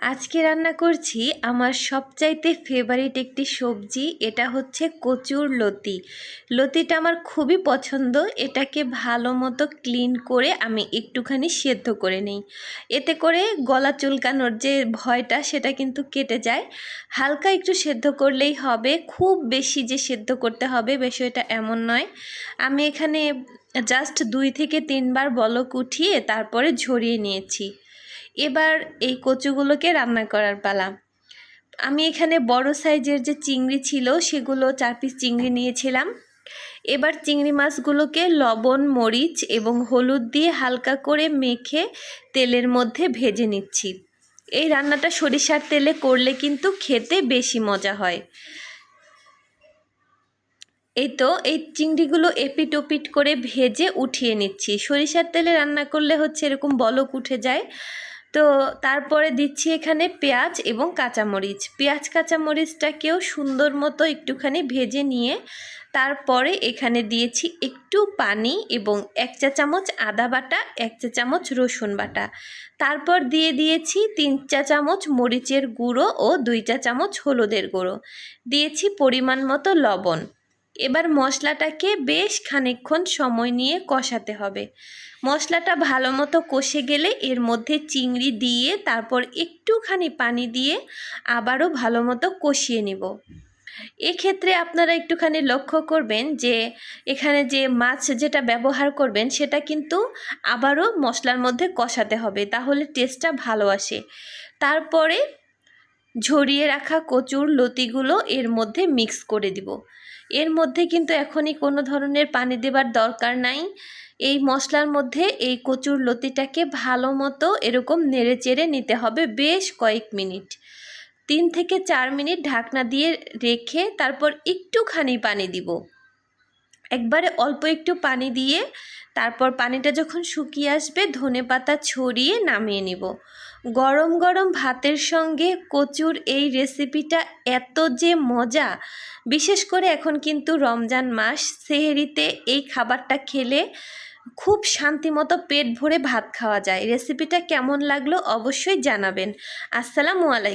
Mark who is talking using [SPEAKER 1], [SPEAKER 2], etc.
[SPEAKER 1] আজকে রান্না করছি আমার সবচাইতে ফেভারিট একটি সবজি, এটা হচ্ছে কচুর লতি। লতিটা আমার খুবই পছন্দ, এটাকে ভালো মতো ক্লিন করে আমি একটুখানি সেদ্ধ করে নিই। এতে করে গলা চুলকানোর যে ভয়টা, সেটা কিন্তু কেটে যায়। হালকা একটু সেদ্ধ করলেই হবে, খুব বেশি যে সেদ্ধ করতে হবে বিষয়টা এমন নয়। আমি এখানে জাস্ট দুই থেকে তিনবার বলক উঠিয়ে তারপরে ঝরিয়ে নিয়েছি। এবার এই কচুগুলোকে রান্না করার পালা। আমি এখানে বড় সাইজের যে চিংড়ি ছিল, সেগুলো চার পিস চিংড়ি নিয়েছিলাম। এবার চিংড়ি মাছগুলোকে লবণ, মরিচ এবং হলুদ দিয়ে হালকা করে মেখে তেলের মধ্যে ভেজে নিচ্ছি। এই রান্নাটা সরিষার তেলে করলে কিন্তু খেতে বেশি মজা হয়। এই তো, এই চিংড়িগুলো এপিট ওপিট করে ভেজে উঠিয়ে নিচ্ছি। সরিষার তেলে রান্না করলে হচ্ছে এরকম বলক উঠে যায়। তো তারপরে দিচ্ছি এখানে পেঁয়াজ এবং কাঁচামরিচ। পেঁয়াজ কাঁচামরিচটাকেও সুন্দর মতো একটুখানি ভেজে নিয়ে তারপরে এখানে দিয়েছি একটু পানি এবং এক চা চামচ আদা বাটা, এক চা চামচ রসুন বাটা। তারপর দিয়ে দিয়েছি তিন চা চামচ মরিচের গুঁড়ো ও দুই চা চামচ হলুদের গুঁড়ো। দিয়েছি পরিমাণ মতো লবণ। এবার মশলাটাকে বেশ খানিকক্ষণ সময় নিয়ে কষাতে হবে। মশলাটা ভালো মতো কষে গেলে এর মধ্যে চিংড়ি দিয়ে, তারপর একটুখানি পানি দিয়ে আবারও ভালো মতো কষিয়ে নিব। এক্ষেত্রে আপনারা একটুখানি লক্ষ্য করবেন যে, এখানে যে মাছ যেটা ব্যবহার করবেন, সেটা কিন্তু আবারও মশলার মধ্যে কষাতে হবে, তাহলে টেস্টটা ভালো আসে। তারপরে ঝরিয়ে রাখা কচুর লতিগুলো এর মধ্যে মিক্স করে দিব। এর মধ্যে কিন্তু এখনই কোনো ধরনের পানি দেবার দরকার নাই। এই মশলার মধ্যে এই কচুর লতিটাকে ভালো মতো এরকম নেড়ে চেড়ে নিতে হবে বেশ কয়েক মিনিট। তিন থেকে চার মিনিট ঢাকনা দিয়ে রেখে তারপর একটুখানি পানি দিব। একবারে অল্প একটু পানি দিয়ে তারপর পানিটা যখন শুকিয়ে আসবে, ধনে পাতা ছড়িয়ে নামিয়ে নিব। গরম গরম ভাতের সঙ্গে কচুর এই রেসিপিটা এত যে মজা! বিশেষ করে এখন কিন্তু রমজান মাস, সেহেরিতে এই খাবারটা খেলে খুব শান্তিমতো পেট ভরে ভাত খাওয়া যায়। রেসিপিটা কেমন লাগল অবশ্যই জানাবেন। আসসালামু আলাইকুম